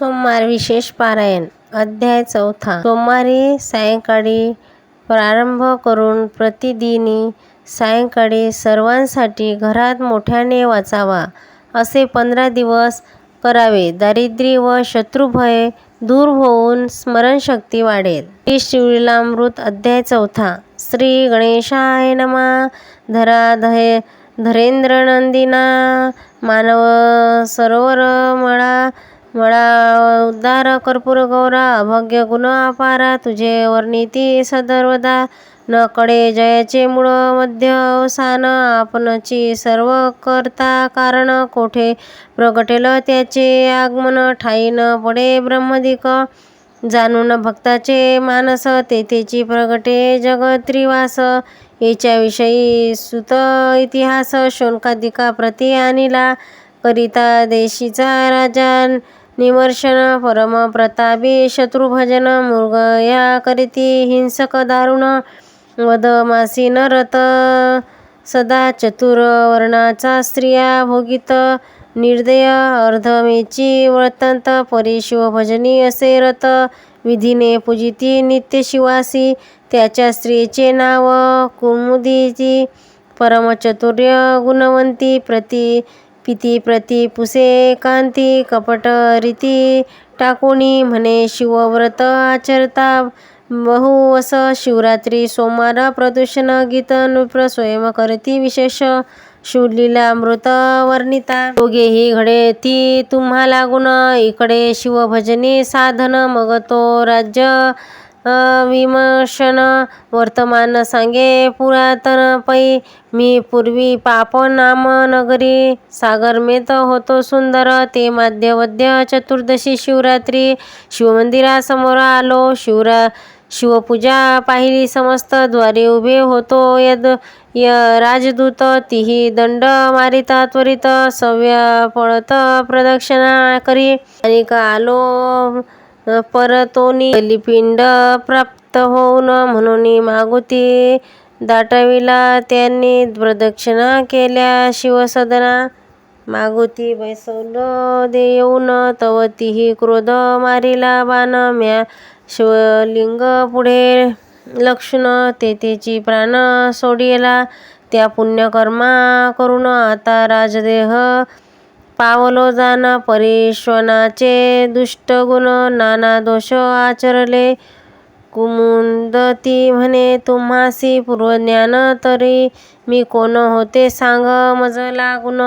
सोमवार विशेष पारायण अध्याय चौथा. सोमवारी सायंकाळी प्रारंभ करून प्रतिदिनी सायंकाळी सर्वांसाठी घरात मोठ्याने वाचावा असे पंधरा दिवस करावे. दारिद्र्य व शत्रुभय दूर होऊन स्मरणशक्ती वाढेल. श्री शिवलीलामृत अध्याय चौथा. श्री गणेशाय नमा. धरा धे धरेंद्रनंदिना मानव सरोवर मळा. मळा उद्धार कर्पूर गौरा अभग्य गुण अपारा तुझे वर्णिती सदर्वदा. न कडे जयाचे मूळ मध्य अवसान आपणची सर्व करता कारण कोठे? प्रगटेल त्याचे आगमन ठाई न पडे ब्रह्मदिक. जाणून भक्ताचे मानस तेथेची प्रगटे जगत्रिवास. याच्याविषयी सुत इतिहास शोणकादिका प्रति आणिला. करिता देशीचा राजा निमर्शन परम प्रतापी शत्रुभजन मृग या करीती हिंसक दारुण वदमासी न नरत. सदा चतुर वर्णाचा स्त्रिया भोगित निर्दय अर्धमेची वर्तंत परी शिवभजनी असे रत. विधीने पूजिती नित्य शिवासी त्याच्या स्त्रीचे नाव कुमुदिती परमचतुर्य गुणवंती प्रति पिती प्रति पुसे कांती कपट रीती टाकुणी म्हणे शिवव्रत आचरता. बहु अस शिवरात्री सोमवार प्रदूषण गीत नृप्र स्वयं करती विशेष. शिवलीला मृत वर्णिता. दोघेही घडे ती तुम्हा लागून. इकडे शिवभजनी साधन मग तो राज्य. विमर्शन वर्तमान सांगे पुरातन पै मी पूर्वी पाप नाम नगरी सागरमेत होतो सुंदर ते माध्यवद्य चतुर्दशी शिवरात्री शिवमंदिरासमोर आलो शिवरा शिवपूजा पाहिली समस्त द्वारे उभे होतो यद य राजदूत तिही दंड मारिता त्वरित सव्य पळत प्रदक्षिणा करी आणि आलो परतोनी बलिपिंड प्राप्त होऊन म्हणून मागुती दाटविला त्यांनी प्रदक्षिणा केल्या शिवसदना. मागुती बैसवल दे येऊन तव तिही क्रोध मारिला बाण म्या शिवलिंग पुढे. लक्ष्मण तेथेची प्राण सोडिला त्या पुण्यकर्मा करून आता राजदेह पावलो जाण परेश्वनाचे दुष्टगुण नाना दोष आचरले. कुमुदती म्हणे तुम्हासी पूर्वज्ञान तरी मी कोण होते सांग मज लागून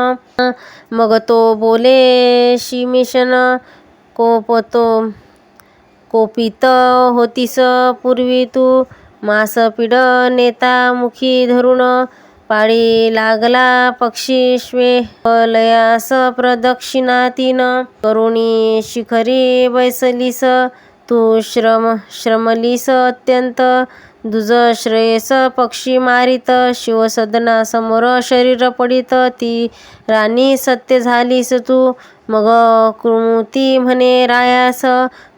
मग तो बोले शिमिशन कोपतो कोपित होतीस पूर्वी तू. मास पिड नेता मुखी धरून पाळी लागला पक्षी श्वे लयास प्रदक्षिणा तीन करुणी शिखरी बैसलीस तू श्रम श्रमलीस अत्यंत. दुज श्रेयस पक्षी मारित शिवसदना समोर शरीर पडित. ती राणी सत्य झालीस तू. मग कृती म्हणे रायास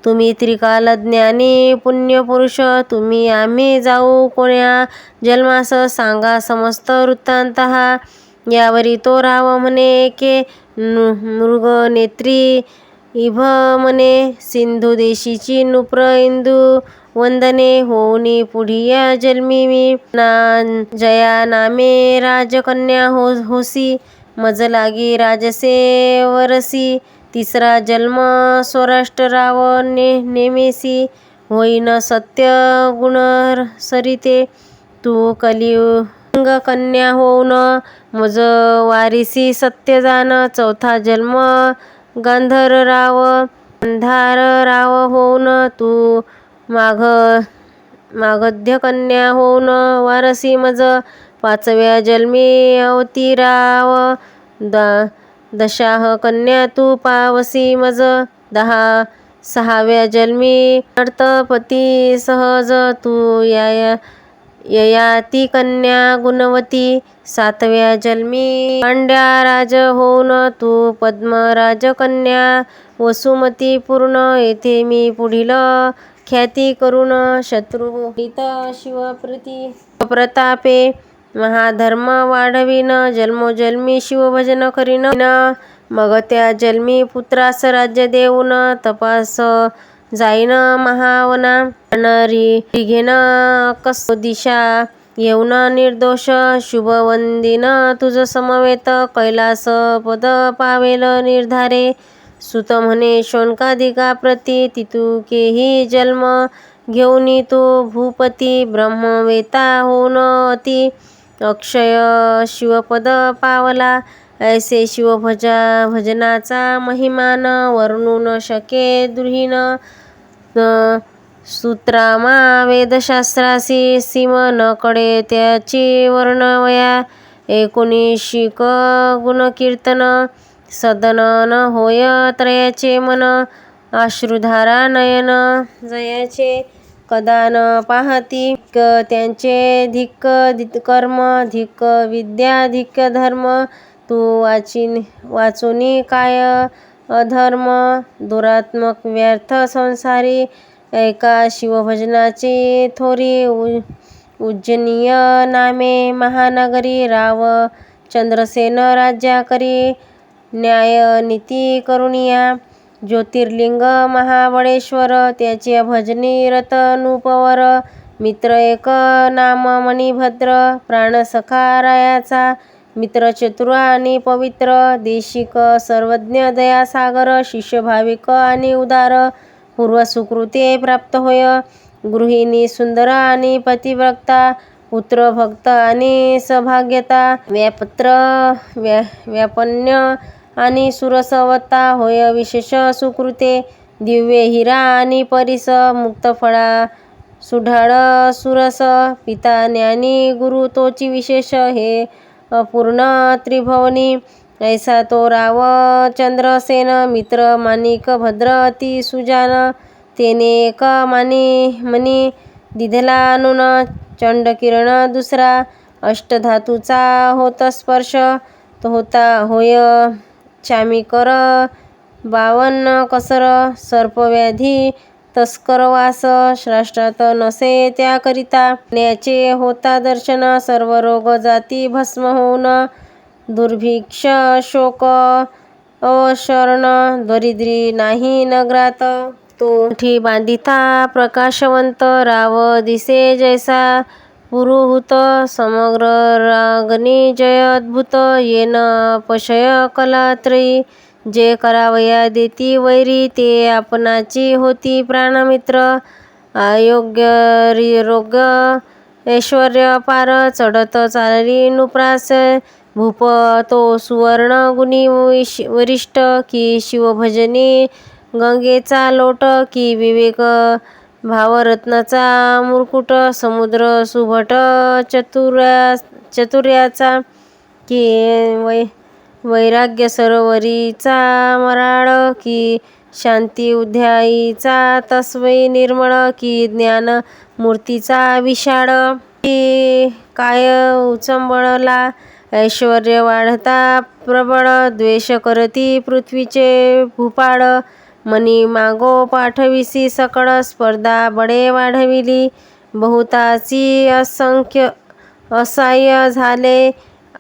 तुम्ही त्रिकाल ज्ञानी पुण्यपुरुष तुम्ही आम्ही जाऊ कोण्या जन्मास सांगा समस्त वृत्तांत. हा यावरी तो राव म्हणे एके मृगनेत्री इभ म्हणे सिंधू देशीची नृप्र इंदू वंदने होऊनी पुढिया जन्मी मी. ना जया नामे राजकन्या हो होसी मज लागी राजसे वरसी. तिसरा जन्म स्वराष्ट्राव ने नेमेसी होईन सत्य गुण सरिते. तू कलियुग कन्या होऊन मज वारिसी सत्य जाण चौथा जन्म गांधरराव राव होऊन तू माघ मागध्य कन्या होऊन वारसी मज. पाचव्या जन्मी अवतीराव दा दशाह कन्या तू पावसी मज दहा। सहाव्या जन्मी नर्तपती सहज तू या ययाती कन्या गुणवती। सातव्या जन्मी पांड्या राज होऊन तू पद्मराज कन्या। वसुमती पूर्ण येथे मी पुढील ख्याती करून शत्रुहित शिवप्रती प्रतापे। महाधर्म वाढविन जन्मोजन्मी शिवभजन करीन. मग त्या जन्मी पुत्रास राज्य देऊन तपास जाईन महावना. नरी घेन कस दिशा येऊन निर्दोष. शुभवंदिन तुझ समवेत कैलास पद पावेल निर्धारे. सुत म्हणे शोणकादिका प्रती तितुकेही जन्म घेऊनी तू भूपती ब्रह्मवेता होऊन अति. अक्षय शिवपद पावला. ऐसे शिवभजा भजनाचा महिमान वर्णू न शके दुहीन सूत्रामा वेदशास्त्रासी सीम न कडे त्याची वर्णवया. एकोणीशिक गुणकीर्तन सदन न होय त्रयाचे मन. अश्रुधारा नयन जयाचे. कदान पाहती क त्यांचे धिक्क कर्म धिक्क विद्या धिक्क धर्म. तू वाचिन वाचुनी काय अधर्म? दुरात्मक व्यर्थ संसारी ऐका शिवभजनाची थोरी उ उज्जनीय नामे. महानगरी राव चंद्रसेन राज्या करी न्याय नीती करुणिया ज्योतिर्लिंग महाबळेश्वर त्याचे भजनी रतनुपवर मित्र एक नाम मणिभद्र प्राणसखा रायाचा मित्र चतुर आणि पवित्र देशिक सर्वज्ञ दयासागर शिष्य भाविक आणि उदार पूर्व सुकृते प्राप्त होय गृहिणी सुंदर आणि पतिव्रक्ता पुत्र भक्त आणि सभाग्यता व्यापत्र व्या व्यापन्य आणि सुरसवता होय विशेष सुकृते. दिव्य हिरा आणि परिस मुक्तफळा सुढाळ सुरस पिता ज्ञानी गुरु तोची विशेष हे. अपूर्ण त्रिभवनी ऐसा तो राव चंद्रसेन मित्र माणिक भद्र अति सुजान तेने एक मानी मनी दिधला अनुन चंडकिरण दुसरा. अष्टधातूचा होत स्पर्श तो होता होय चामिकर बावन्न कसर सर्पव्याधी तस्करवास श्राष्ट्रात नसे त्याकरिता. न्याचे होता दर्शन सर्व रोग जाती भस्म होऊन. दुर्भिक्ष शोक अवशरण दरिद्री नाही नगरात. तो ठी बांधिता प्रकाशवंत राव दिसे जैसा. पुरुहूत समग्र रागनी जय अद्भुत येन पशय कलात्रयी. जे करावया देती वैरी ते आपणाची होती प्राणमित्र. आयोग्य रोग ऐश्वर्य पार चढत चालली नुप्रास. भूप तो सुवर्ण गुणी वरिष्ठ की शिवभजनी गंगेचा लोट की विवेक भावरत्नाचा मुरकुट समुद्र सुभट चतुर्या चतुर्याचा की वै वैराग्य सरोवरीचा मराळ की शांती उध्यायीचा तस्वै निर्मळ की ज्ञान मूर्तीचा विशाळ की काय उचंबळला ऐश्वर्य वाढता प्रबळ द्वेष करती पृथ्वीचे भूपाळ मनी मागो पाठविसी सकळ स्पर्धा बळे वाढविली. बहुताची असंख्य असहाय्य झाले.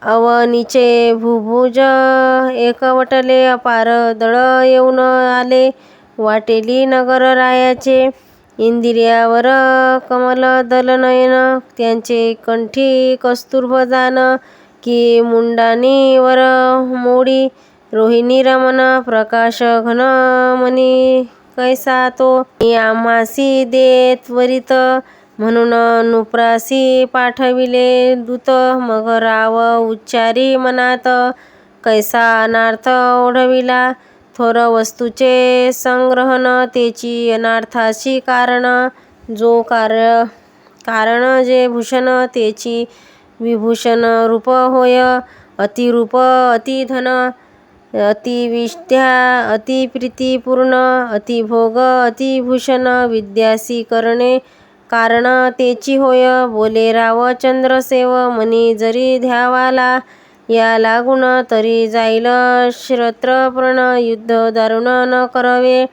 अवनीचे भुभुज एकवटले. अपार दळ येऊन आले. वाटेली नगर रायाचे. इंदिर्यावर कमलदलनयन त्यांचे कंठी कस्तुरभजान. की मुंडानी वर मोडी. रोहिणी रमण प्रकाश घन मनी कैसा तो? आम्हासी दे त्वरित म्हणून नुप्रासी पाठविले दूत मग राव उच्चारी मनात कैसा अनार्थ ओढविला? थोर वस्तूचे संग्रहण तेची अनार्थाची कारण जो कार्य कारण जे भूषण तेची विभूषण रूप होय अतिरूप अतिधन अतिविष्ट्या अतिप्रीतीपूर्ण अतिभोग अतिभूषण विद्यासी करणे कारण तेची होय. बोले राव चंद्रसेव मनी जरी ध्यावाला या लागून तरी जाईल. श्रत्रप्रण युद्ध दारुण न करावे.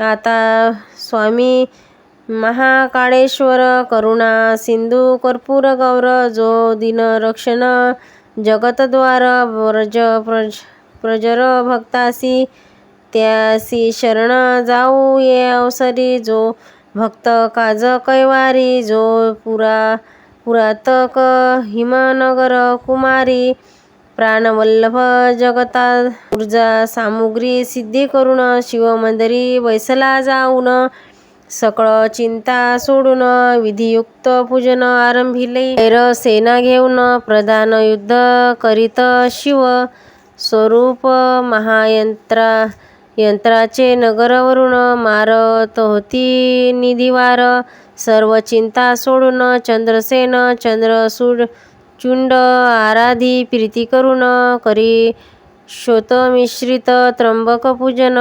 आता स्वामी महाकाळेश्वर करुणा सिंधू कर्पूर गौर जो दिन रक्षण जगतद्वार व्रज प्रज प्रजर भक्तासी त्यासी शरण जाऊ ये अवसरी जो भक्त काज कैवारी जो पुरा पुरातक हिमनगर कुमारी प्राणवल्लभ जगता ऊर्जा सामुग्री सिद्धी करून शिवमंदिरी बैसला जाऊन सकळ चिंता सोडून विधियुक्त पूजन आरंभिले सेना घेऊन प्रधान युद्ध करीत शिव स्वरूप महायंत्रा यंत्राचे नगरवरून मारत होती निधिवार. सर्व चिंता सोडून चंद्रसेन चंद्रसूड चुंड आराधी प्रीती करून करी शोतमिश्रित त्र्यंबक पूजन.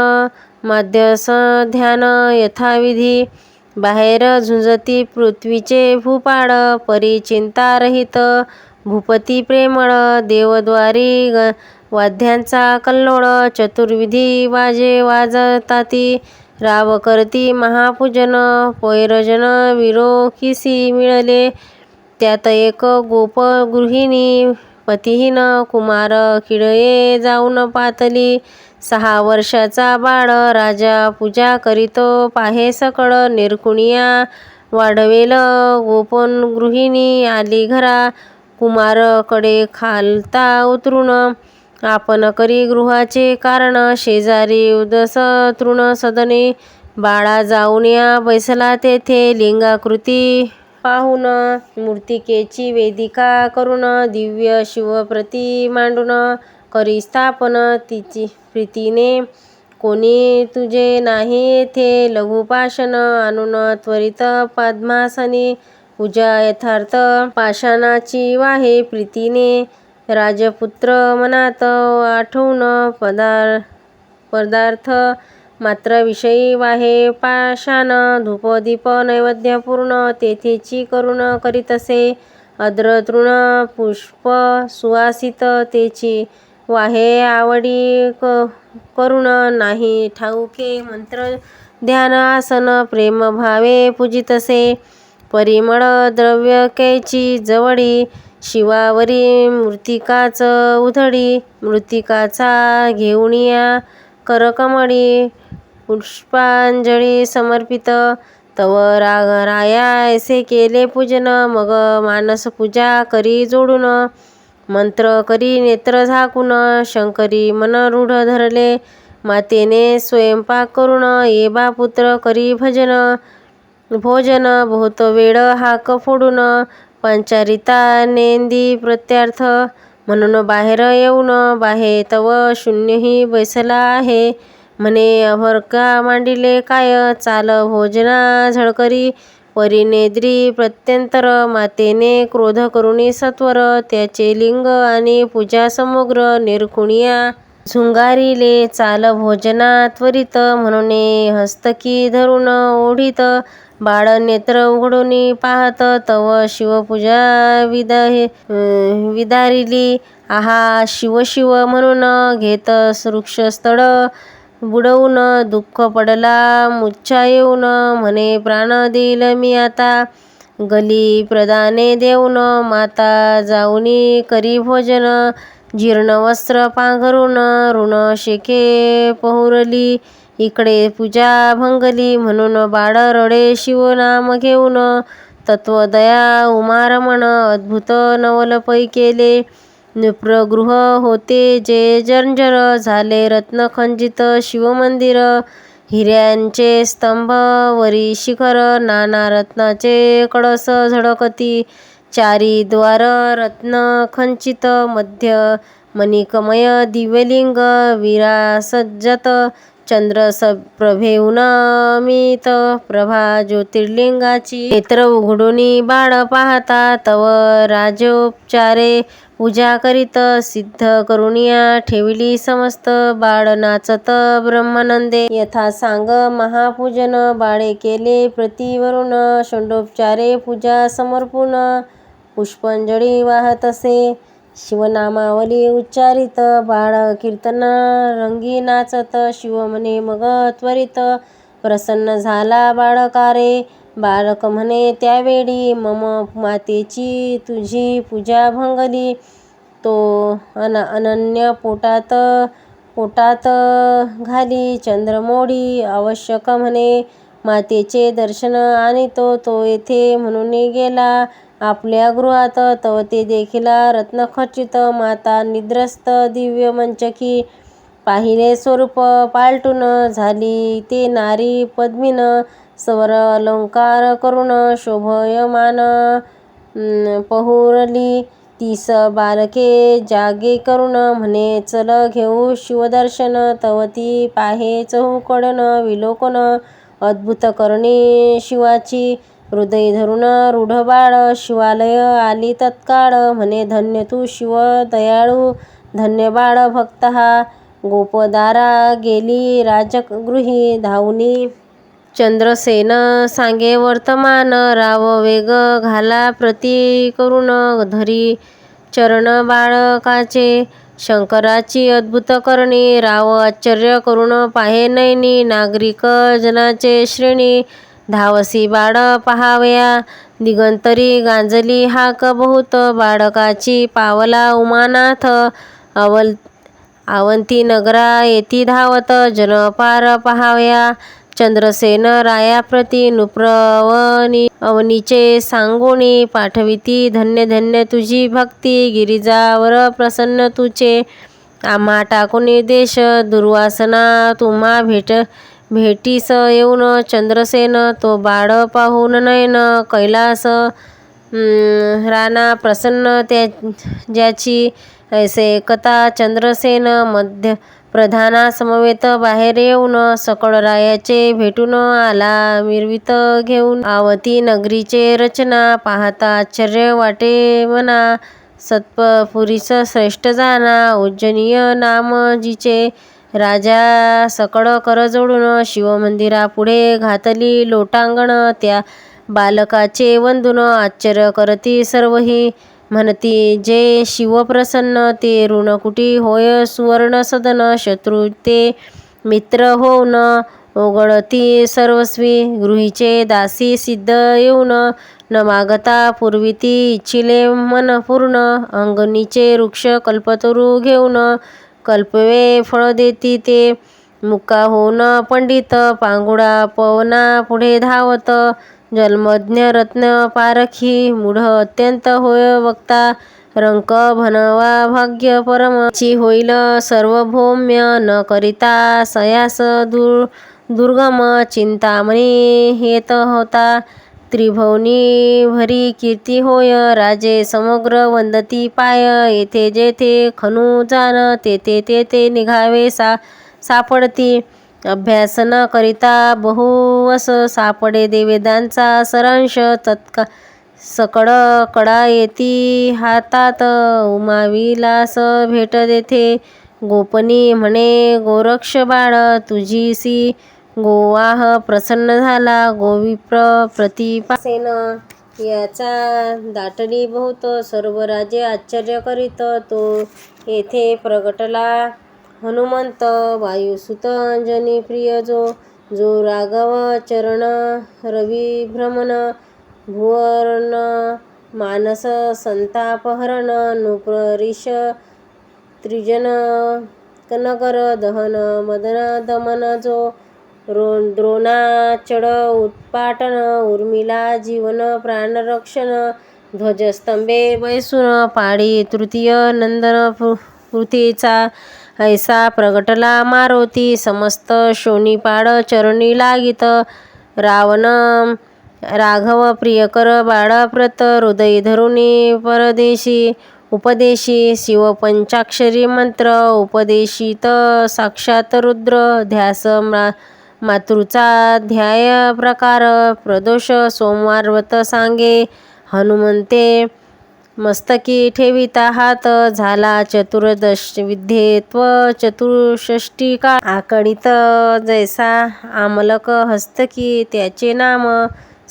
ध्यान यथाविधी बाहेर झुंजती पृथ्वीचे भूपाळ. परी चिंतारहित भूपती प्रेमळ देवद्वारी वाद्यांचा कल्लोळ चतुर्विधी वाजे वाजताती. राव करती महापूजन पैरजन विरोखीसी मिळले. त्यात एक गोप गृहिणी पतिहीन कुमार खिळये जाऊन पातली. सहा वर्षाचा बाळ राजा पूजा करीतो पाहे सकळ निरकुणिया. वाढवेल गोपन गृहिणी आली घरा. कुमारकडे खालता उतरून आपण करी गृहाचे कारण शेजारी उदस तृण सदने बाळा जाऊन या बैसला तेथे लिंगाकृती पाहून मूर्तिकेची वेदिका करून दिव्य शिवप्रती मांडून करी स्थापन तिची प्रीतीने. कोणी तुझे नाही येथे लघुपाषाण आणून त्वरित पद्मासनी पूजा यथार्थ पाषाणाची वाहे प्रीतीने. राजपुत्र मनात आठवून पदार पदार्थ मात्र विषयी वाहे. पाषाण धूपदीप नैवेद्य पूर्ण तेथेची करून करीतसे असे. अद्रतृण पुष्प सुवासित तेची वाहे. आवडी क करून नाही. ठाऊके मंत्र ध्यान आसन प्रेमभावे पूजितसे परिमळ द्रव्य कैची जवळी शिवावरी मृतिकाच उधळी घेऊन घेऊनिया करकमळी. पुष्पांजळी समर्पित तव राया ऐसे केले पूजन मग मानस पूजा करी जोडून. मंत्र करी नेत्र झाकून शंकरी मन रूढ धरले. मातेने स्वयंपाक करून ये बा पुत्र करी भजन. भोजन बहुत वेळ हाक फोडून. पंचारिता नेंदी प्रत्यर्थ म्हणून बाहेर येऊन बाहे तव शून्यही बैसला आहे. म्हणे अभरका मांडिले काय चाल भोजना झळकरी? परिनेद्री प्रत्यंतर मातेने क्रोध करुणी सत्वर त्याचे लिंग आणि पूजा समग्र निरखुणिया झुंगारिले चाल भोजना त्वरित म्हणून हस्तकी धरून ओढीत बाळ नेत्र उघडून पाहत तव शिवपूजा विदा विदारिली. आहा शिव शिव म्हणून घेत वृक्षस्थळ बुडवून दुःख पडला. मुच्छा येऊन म्हणे प्राण देईल मी आता. गली प्रदाने देऊन माता जाऊनी करी भोजन. जीर्ण वस्त्र पांघरून ऋण शेके पहुरली. इकडे पूजा भंगली म्हणून बाळ रडे शिवनाम घेऊन तत्वदया उमारमण अद्भुत नवलपै केले. नृप्रगृह होते जे जर्जर झाले रत्नखंजित शिवमंदिर. हिऱ्यांचे स्तंभ वरी शिखर नाना रत्नाचे कळस झळकती. चारी द्वार रत्नखंचित मध्य मणिकमय दिव्यलिंग विरासज्जत. चंद्र प्रभेऊन अमित प्रभा ज्योतिर्लिंगाची नेत्र उघडून बाळ पाहता तव राजोपचारे पूजा करीत सिद्ध करुनिया ठेवली समस्त बाळ नाचत ब्रह्मानंदे. यथा सांग महापूजन बाळे केले प्रतिवरुण षोडोपचारे पूजा समर्पून पुष्पांजळी वाहत असे. शिवनामावली उच्चारित बाळ कीर्तन रंगी नाचत शिव म्हणे मग त्वरित. प्रसन्न झाला बाळकारे बालक म्हणे त्यावेळी मम मातेची तुझी पूजा भंगली. तो अन अनन्य पोटात पोटात घाली. चंद्रमोडी आवश्यक म्हणे मातेचे दर्शन आणितो तो येथे म्हणून गेला. आपल्या गृहात तव ते देखिला रत्नखचित माता निद्रस्त दिव्य मंचकी. पाहिले स्वरूप पालटून झाली ते नारी पद्मीन सवर अलंकार करून शोभयमान. पहुरली तीस बालके जागे करून म्हणे चल घेऊ शिवदर्शन. तवती पाहे चहूकडन विलोकन. अद्भुत करणे शिवाची हृदय धरून रूढ बाळ शिवालय आली तत्काळ. म्हणे धन्य तू शिव दयाळू धन्य बाळ भक्त हा. गोपदारा गेली राजगृही धावनी. चंद्रसेन सांगे वर्तमान राव वेग घाला प्रती करून धरी. चरण बाळकाचे शंकराची अद्भुत करणी राव आश्चर्य करून पाहे नैनी नागरिक जनाचे श्रेणी. धावसी बाळ पहावया. दिगंतरी गांजली हाक बहुत. बाळकाची पावला उमानाथ. अवल आवंती नगरा येती धावत. जनपार पहावया. चंद्रसेन रायाप्रती नुप्रवनी अवनीचे सांगोणी पाठविती. धन्य धन्य तुझी भक्ती. गिरिजावर प्रसन्न तुचे. आम्हा टाकून देश. दुर्वासना तुम्हा भेट भेटीस येऊन चंद्रसेन तो बाळ पाहून नयन कैलास. राणा प्रसन्न त्या ज्याची ऐसे कथा चंद्रसेन मध्य प्रधानासमवेत बाहेर येऊन सकळ रायाचे भेटून आला. मिरवित घेऊन आवती नगरीचे रचना पाहता आश्चर्य वाटे मना. सत्पुरीस श्रेष्ठ जाना उज्जनीय नाम जिचे राजा सकळ करजोडून जोडून घातली लोटांगण. त्या बालकाचे वंदून आश्चर्य करती सर्वही. म्हणती जे शिवप्रसन्न ते ऋणकुटी होय सुवर्ण सदन शत्रू ते मित्र होऊन ओगळती सर्वस्वी. गृहीचे दासी सिद्ध येऊन न मागता पूर्वीती इच्छिले मन पूर्ण. अंगणीचे वृक्ष कल्पतरू घेऊन कल्पवे फळ देती ते. मुका होऊन पंडित पांगुळा पवना पुढे धावत. जन्मज्ञ रत्न पारखी मूढ अत्यंत होय वक्ता. रंक भनवा भाग्य परम. ची होईल सार्वभौम्य न करिता सयास दुर् दुर्गम. चिंतामणी हेत होता. त्रिभुवनी भरी कीर्ती होय राजे समग्र वंदती पाय. येथे जेथे खनु जाण तेथे तेथे निघावे सा सापडती. अभ्यास न करिता बहुवस सापडे देवेदांचा सरांश. तत्का सकळ कडा येती हातात उमाविलास भेट देथे. गोपनी म्हणे गोरक्ष बाळ तुझी सी गोवाह प्रसन्न झाला. गोविप्र प्रतिपासेन. याचा दाटली बहुत सर्व राजे आश्चर्य करीत. तो येथे प्रगटला. हनुमंत वायुसुत अंजनी प्रिय जो जो राघव चरण रविभ्रमण भुवन मानस संतापहरण नृपरीश त्रिजन नगर दहन मदन दमन जो रो द्रोणाचळ उत्पाटन उर्मिला जीवन प्राणरक्षण ध्वजस्तंभे बैसून पाळी तृतीय नंदन पृथ्वीचा ऐसा प्रगटला मारुती समस्त शोणीपाड चरणी लागित रावण राघव प्रियकर बाळाप्रत हृदय धरुणी परदेशी उपदेशी शिवपंचाक्षरी मंत्र उपदेशित साक्षात रुद्र ध्यास मातृचा ध्याय प्रकार प्रदोष सोमवार व्रत सांगे हनुमंते मस्तकी ठेविता हात झाला चतुर्दश विद्येत्व चतुष्षष्टी काळ. आकडित जैसा आमलक हस्तकी त्याचे नाम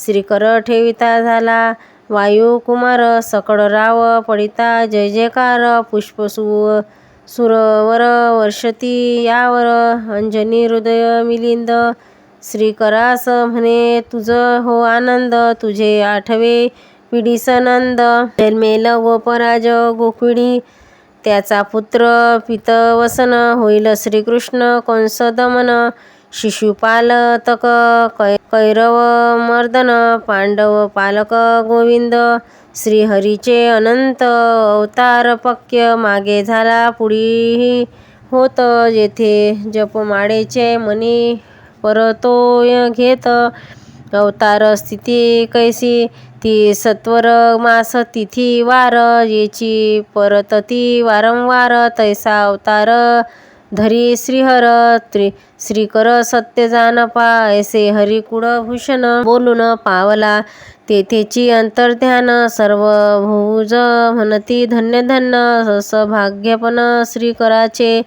श्रीकर ठेविता झाला. वायुकुमार सकळ राव पडिता जय जयकार पुष्पसुव सुरवर वर्षती यावर अंजनी हृदय मिलिंद श्रीकरास म्हणे तुझ हो आनंद तुझे आठवे पिढीस नंद जन्मेल गोपराज गोकुळी त्याचा पुत्र पितवसन होईल श्रीकृष्ण कंसदमन. शिशुपाल तक कै कैरव मर्दन पांडव पालक गोविंद. श्रीहरीचे अनंत अवतार पक्य मागे झाला. पुढीही होत जेथे जपमाळेचे मनी परतोय घेत. अवतार स्थिती कैसी? ती सत्वर मास तिथी वार. येची परतती वारंवार. तैसा अवतार धरी श्रीहर त्रि श्रीकर सत्य जानपा ऐसे हरिकुळभूषण बोलून पावला. तेथेची अंतर्ध्यान सर्व भुज म्हणती धन्य धन्य सभाग्यपन श्रीकराचे.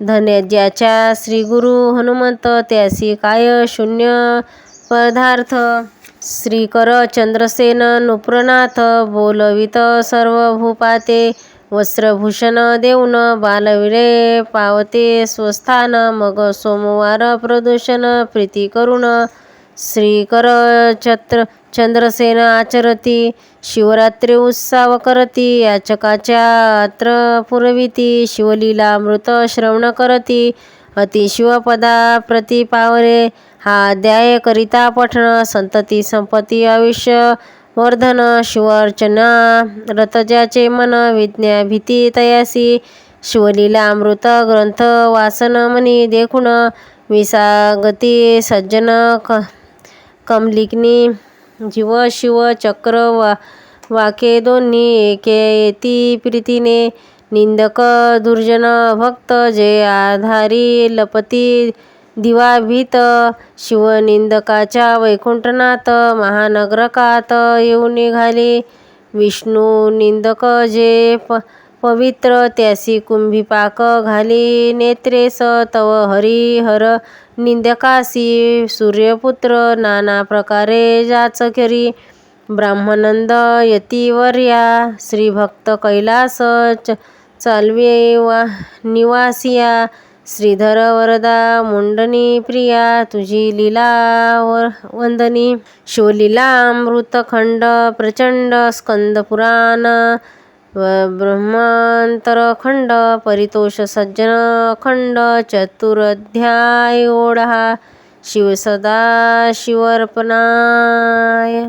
धन्य ज्याच्या श्रीगुरु हनुमंत त्यासी काय शून्य पदार्थ? श्रीकर चंद्रसेन नृप्रनाथ बोलवित सर्व भूपाते वस्त्रभूषण देऊन बालविले पावते स्वस्थान मग सोमवार प्रदूषण प्रीती करून श्रीकर छत्र चंद्रसेन आचरती शिवरात्री उत्साव करती याचकाच्या अत्र पुरविती शिवलीला मृत श्रवण करती अति शिवपदा प्रति पावरे हा अध्याय करिता पठण संतती संपत्ती आयुष्य वर्धन शिवर्चना रतजाचे मन विज्ञा भीती तयासी शिवलीला अमृत ग्रंथ वासन मनी देखुण विसागती सज्जन क कमलिकनी जीव शिव चक्र वा वाके दोन्ही एके येती प्रीतीने निंदक दुर्जन भक्त जे आधारी लपती दिवाभीत शिवनिंदकाच्या वैकुंठनाथ महानगरकात येऊन निघाली. विष्णू निंदक जे प पवित्र त्यासी कुंभीपाक घाली. नेत्रेस तव हरी हर निंदकासी. सूर्यपुत्र नाना प्रकारे जाच करी. ब्रह्मानंद यतिवर्या श्रीभक्त कैलास च चालवे वा निवासिया. श्रीधर वरदा मुंडनी प्रिया तुझी लीलावर वंदनी. शिवलीलामृतखंड प्रचंड स्कंद पुराण ब्रह्मांतरखंड परितोष सज्जन खंड चतुरध्याय ओढा शिव सदा शिवर्पणाय.